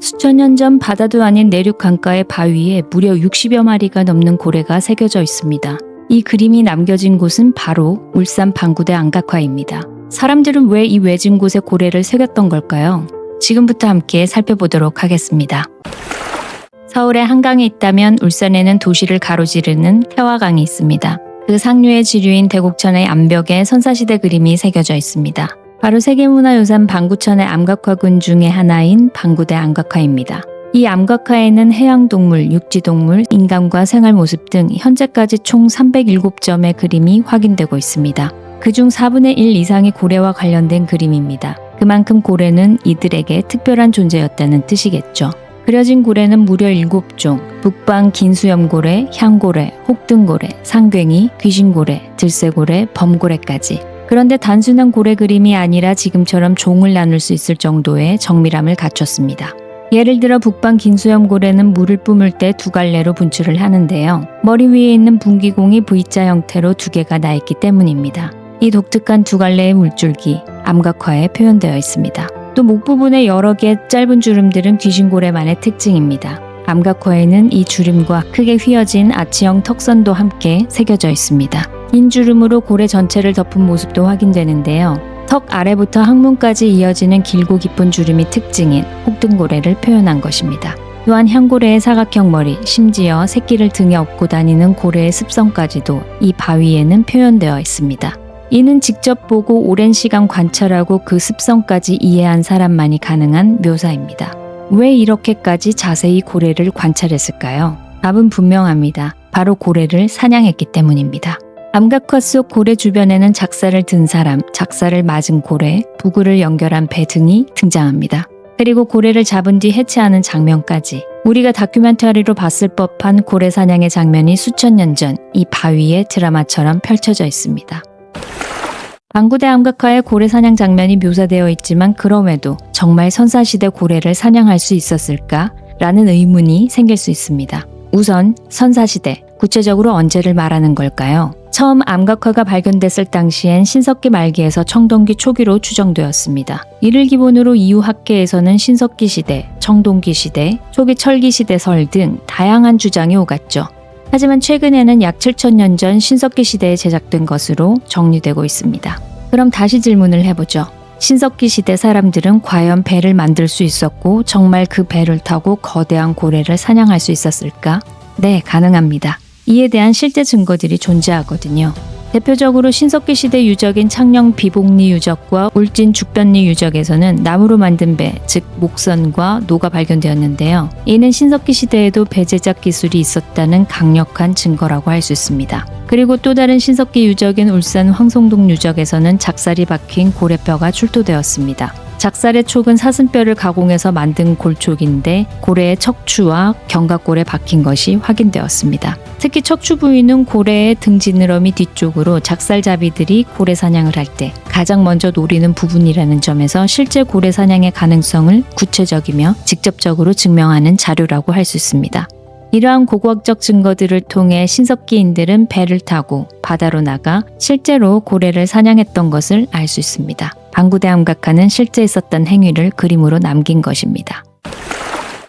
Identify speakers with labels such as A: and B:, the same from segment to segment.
A: 수천 년 전 바다도 아닌 내륙 강가의 바위에 무려 60여 마리가 넘는 고래가 새겨져 있습니다. 이 그림이 남겨진 곳은 바로 울산 방구대 안각화입니다. 사람들은 왜 이 외진 곳에 고래를 새겼던 걸까요? 지금부터 함께 살펴보도록 하겠습니다. 서울에 한강이 있다면 울산에는 도시를 가로지르는 태화강이 있습니다. 그 상류의 지류인 대곡천의 암벽에 선사시대 그림이 새겨져 있습니다. 바로 세계문화유산 방구천의 암각화군 중의 하나인 방구대 암각화입니다. 이 암각화에는 해양동물, 육지동물, 인간과 생활 모습 등 현재까지 총 307점의 그림이 확인되고 있습니다. 그중 4분의 1 이상이 고래와 관련된 그림입니다. 그만큼 고래는 이들에게 특별한 존재였다는 뜻이겠죠. 그려진 고래는 무려 7종, 북방 긴수염고래, 향고래, 혹등고래, 상괭이, 귀신고래, 들새고래, 범고래까지. 그런데 단순한 고래 그림이 아니라 지금처럼 종을 나눌 수 있을 정도의 정밀함을 갖췄습니다. 예를 들어 북방 긴수염 고래는 물을 뿜을 때 두 갈래로 분출을 하는데요. 머리 위에 있는 분기공이 V자 형태로 두 개가 나 있기 때문입니다. 이 독특한 두 갈래의 물줄기, 암각화에 표현되어 있습니다. 또 목 부분의 여러 개의 짧은 주름들은 귀신고래만의 특징입니다. 암각화에는 이 주름과 크게 휘어진 아치형 턱선도 함께 새겨져 있습니다. 긴 주름으로 고래 전체를 덮은 모습도 확인되는데요. 턱 아래부터 항문까지 이어지는 길고 깊은 주름이 특징인 혹등고래를 표현한 것입니다. 또한 향고래의 사각형 머리, 심지어 새끼를 등에 업고 다니는 고래의 습성까지도 이 바위에는 표현되어 있습니다. 이는 직접 보고 오랜 시간 관찰하고 그 습성까지 이해한 사람만이 가능한 묘사입니다. 왜 이렇게까지 자세히 고래를 관찰했을까요? 답은 분명합니다. 바로 고래를 사냥했기 때문입니다. 암각화 속 고래 주변에는 작사를 든 사람, 작사를 맞은 고래, 부구를 연결한 배 등이 등장합니다. 그리고 고래를 잡은 뒤 해체하는 장면까지 우리가 다큐멘터리로 봤을 법한 고래 사냥의 장면이 수천 년 전 이 바위의 드라마처럼 펼쳐져 있습니다. 방구대 암각화의 고래 사냥 장면이 묘사되어 있지만 그럼에도 정말 선사시대 고래를 사냥할 수 있었을까? 라는 의문이 생길 수 있습니다. 우선 선사시대, 구체적으로 언제를 말하는 걸까요? 처음 암각화가 발견됐을 당시엔 신석기 말기에서 청동기 초기로 추정되었습니다. 이를 기본으로 이후 학계에서는 신석기 시대, 청동기 시대, 초기 철기 시대 설 등 다양한 주장이 오갔죠. 하지만 최근에는 약 7천년 전 신석기 시대에 제작된 것으로 정리되고 있습니다. 그럼 다시 질문을 해보죠. 신석기 시대 사람들은 과연 배를 만들 수 있었고 정말 그 배를 타고 거대한 고래를 사냥할 수 있었을까? 네, 가능합니다. 이에 대한 실제 증거들이 존재하거든요. 대표적으로 신석기 시대 유적인 창녕 비복리 유적과 울진 죽변리 유적에서는 나무로 만든 배, 즉 목선과 노가 발견되었는데요. 이는 신석기 시대에도 배 제작 기술이 있었다는 강력한 증거라고 할 수 있습니다. 그리고 또 다른 신석기 유적인 울산 황송동 유적에서는 작살이 박힌 고래뼈가 출토되었습니다. 작살의 촉은 사슴뼈를 가공해서 만든 골촉인데 고래의 척추와 견갑골에 박힌 것이 확인되었습니다. 특히 척추 부위는 고래의 등 지느러미 뒤쪽으로 작살잡이들이 고래 사냥을 할 때 가장 먼저 노리는 부분이라는 점에서 실제 고래 사냥의 가능성을 구체적이며 직접적으로 증명하는 자료라고 할 수 있습니다. 이러한 고고학적 증거들을 통해 신석기인들은 배를 타고 바다로 나가 실제로 고래를 사냥했던 것을 알 수 있습니다. 방구대 암각화는 실제 있었던 행위를 그림으로 남긴 것입니다.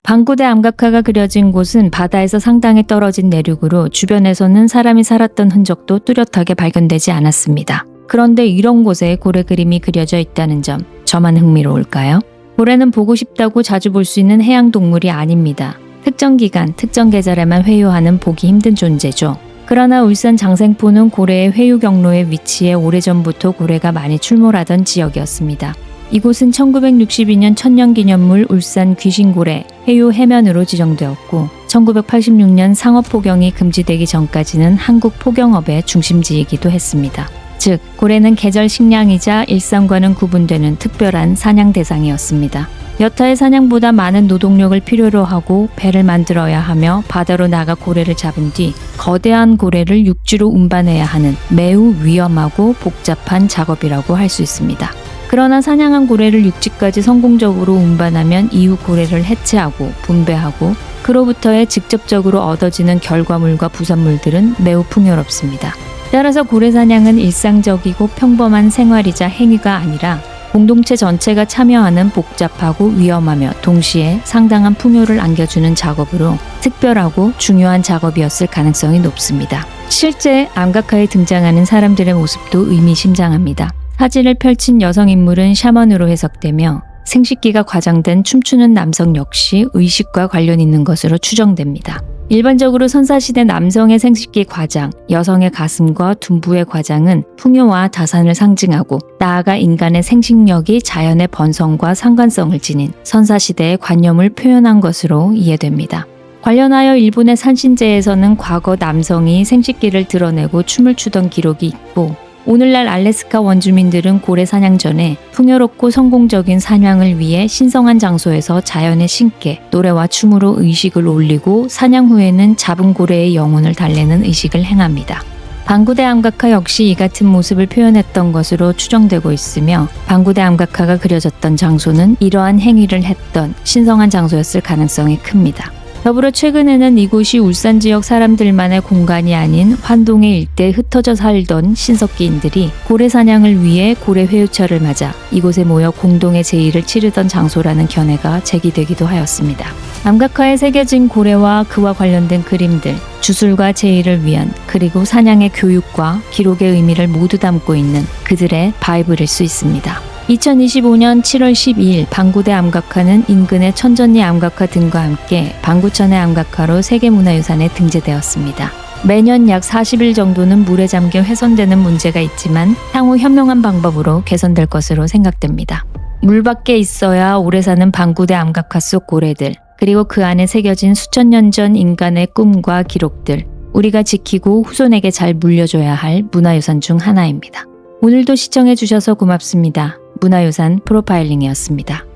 A: 방구대 암각화가 그려진 곳은 바다에서 상당히 떨어진 내륙으로 주변에서는 사람이 살았던 흔적도 뚜렷하게 발견되지 않았습니다. 그런데 이런 곳에 고래 그림이 그려져 있다는 점, 저만 흥미로울까요? 고래는 보고 싶다고 자주 볼 수 있는 해양 동물이 아닙니다. 특정 기간, 특정 계절에만 회유하는 보기 힘든 존재죠. 그러나 울산 장생포는 고래의 회유 경로에 위치해 오래전부터 고래가 많이 출몰하던 지역이었습니다. 이곳은 1962년 천년기념물 울산 귀신고래 해유 해면으로 지정되었고 1986년 상업 포경이 금지되기 전까지는 한국 포경업의 중심지이기도 했습니다. 즉, 고래는 계절 식량이자 일상과는 구분되는 특별한 사냥 대상이었습니다. 여타의 사냥보다 많은 노동력을 필요로 하고 배를 만들어야 하며 바다로 나가 고래를 잡은 뒤 거대한 고래를 육지로 운반해야 하는 매우 위험하고 복잡한 작업이라고 할 수 있습니다. 그러나 사냥한 고래를 육지까지 성공적으로 운반하면 이후 고래를 해체하고 분배하고 그로부터의 직접적으로 얻어지는 결과물과 부산물들은 매우 풍요롭습니다. 따라서 고래 사냥은 일상적이고 평범한 생활이자 행위가 아니라 공동체 전체가 참여하는 복잡하고 위험하며 동시에 상당한 풍요를 안겨주는 작업으로 특별하고 중요한 작업이었을 가능성이 높습니다. 실제 암각화에 등장하는 사람들의 모습도 의미심장합니다. 사진을 펼친 여성 인물은 샤먼으로 해석되며 생식기가 과장된 춤추는 남성 역시 의식과 관련 있는 것으로 추정됩니다. 일반적으로 선사시대 남성의 생식기 과장, 여성의 가슴과 둔부의 과장은 풍요와 다산을 상징하고 나아가 인간의 생식력이 자연의 번성과 상관성을 지닌 선사시대의 관념을 표현한 것으로 이해됩니다. 관련하여 일본의 산신제에서는 과거 남성이 생식기를 드러내고 춤을 추던 기록이 있고 오늘날 알래스카 원주민들은 고래 사냥 전에 풍요롭고 성공적인 사냥을 위해 신성한 장소에서 자연의 신께 노래와 춤으로 의식을 올리고 사냥 후에는 잡은 고래의 영혼을 달래는 의식을 행합니다. 방구대 암각화 역시 이 같은 모습을 표현했던 것으로 추정되고 있으며 방구대 암각화가 그려졌던 장소는 이러한 행위를 했던 신성한 장소였을 가능성이 큽니다. 더불어 최근에는 이곳이 울산 지역 사람들만의 공간이 아닌 환동의 일대 흩어져 살던 신석기인들이 고래 사냥을 위해 고래 회유철을 맞아 이곳에 모여 공동의 제의를 치르던 장소라는 견해가 제기되기도 하였습니다. 암각화에 새겨진 고래와 그와 관련된 그림들, 주술과 제의를 위한 그리고 사냥의 교육과 기록의 의미를 모두 담고 있는 그들의 바이블일 수 있습니다. 2025년 7월 12일 방구대 암각화는 인근의 천전리 암각화 등과 함께 방구천의 암각화로 세계문화유산에 등재되었습니다. 매년 약 40일 정도는 물에 잠겨 훼손되는 문제가 있지만 향후 현명한 방법으로 개선될 것으로 생각됩니다. 물 밖에 있어야 오래 사는 방구대 암각화 속 고래들, 그리고 그 안에 새겨진 수천 년 전 인간의 꿈과 기록들, 우리가 지키고 후손에게 잘 물려줘야 할 문화유산 중 하나입니다. 오늘도 시청해주셔서 고맙습니다. 문화유산 프로파일링이었습니다.